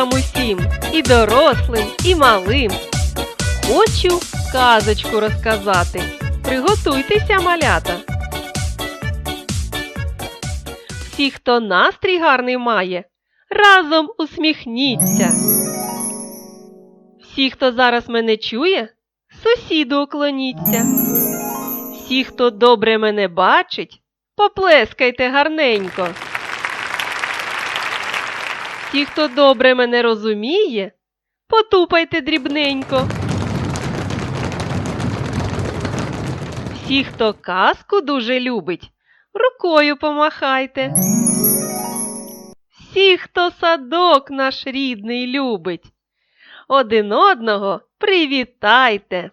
вам усім, і дорослим, і малим. Хочу казочку розказати. Приготуйтеся, малята. Всі, хто настрій гарний має, разом усміхніться. Всі, хто зараз мене чує, сусіду уклоніться. Всі, хто добре мене бачить, поплескайте гарненько. Всі, хто добре мене розуміє, потупайте дрібненько. Всі, хто казку дуже любить, рукою помахайте. Всі, хто садок наш рідний любить, один одного привітайте.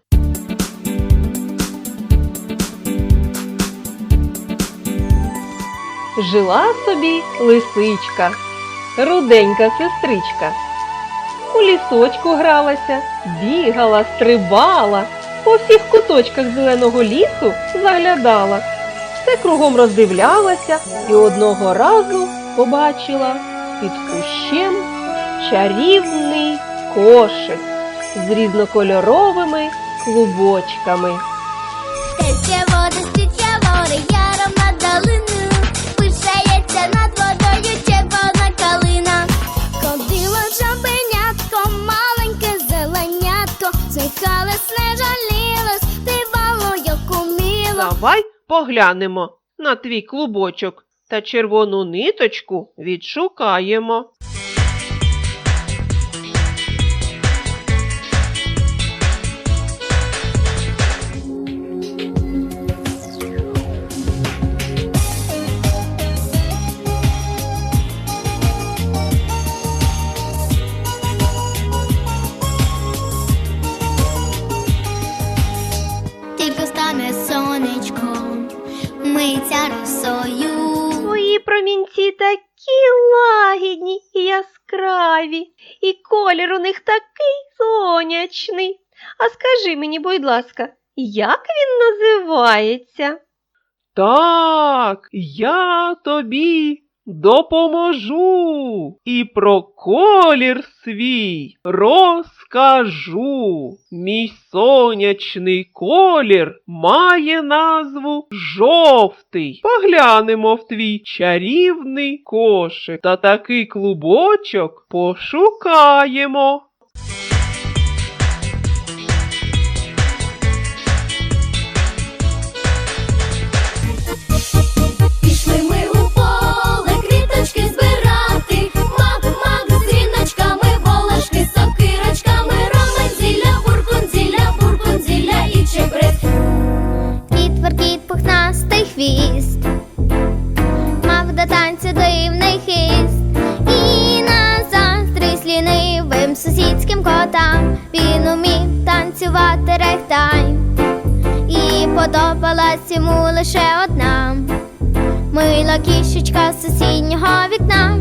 Жила собі лисичка, руденька сестричка. У лісочку гралася, бігала, стрибала, по всіх куточках зеленого лісу заглядала, все кругом роздивлялася і одного разу побачила під кущем чарівний кошик з різнокольоровими клубочками. Тече води, яром над долиною, пишається над водою Давай поглянемо на твій клубочок та червону ниточку відшукаємо. Промінці такі лагідні і яскраві, і колір у них такий сонячний. А скажи мені, будь ласка, як він називається? Так, я тобі допоможу і про колір свій розкажу. Мій сонячний колір має назву жовтий. Поглянемо в твій чарівний кошик та такий клубочок пошукаємо. Лінивим котам він умів танцювати рехтайм. І подобалась йому лише одна мила кішечка з сусіднього вікна.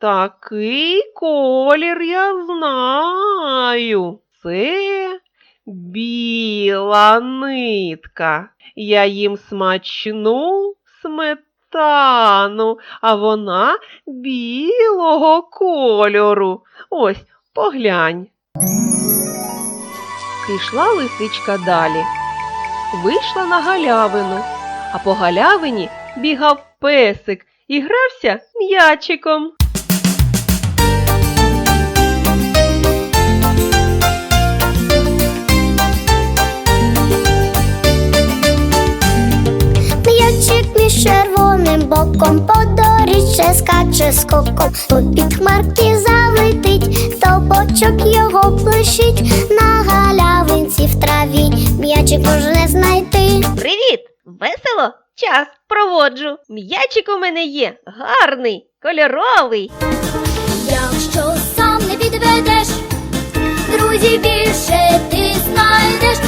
Такий колір я знаю. Це біла нитка. Я їм смачну сметану, а вона білого кольору. Ось, поглянь. Пішла лисичка далі. Вийшла на галявину, а по галявині бігав песик і грався м'ячиком. Червоним боком по доріжче скаче скоком, під хмарки залетить, стовбочок його блищить, на галявинці в траві м'ячик можна знайти. Привіт! Весело? Час проводжу. М'ячик у мене є гарний, кольоровий. Якщо сам не підведеш, друзів більше ти знайдеш,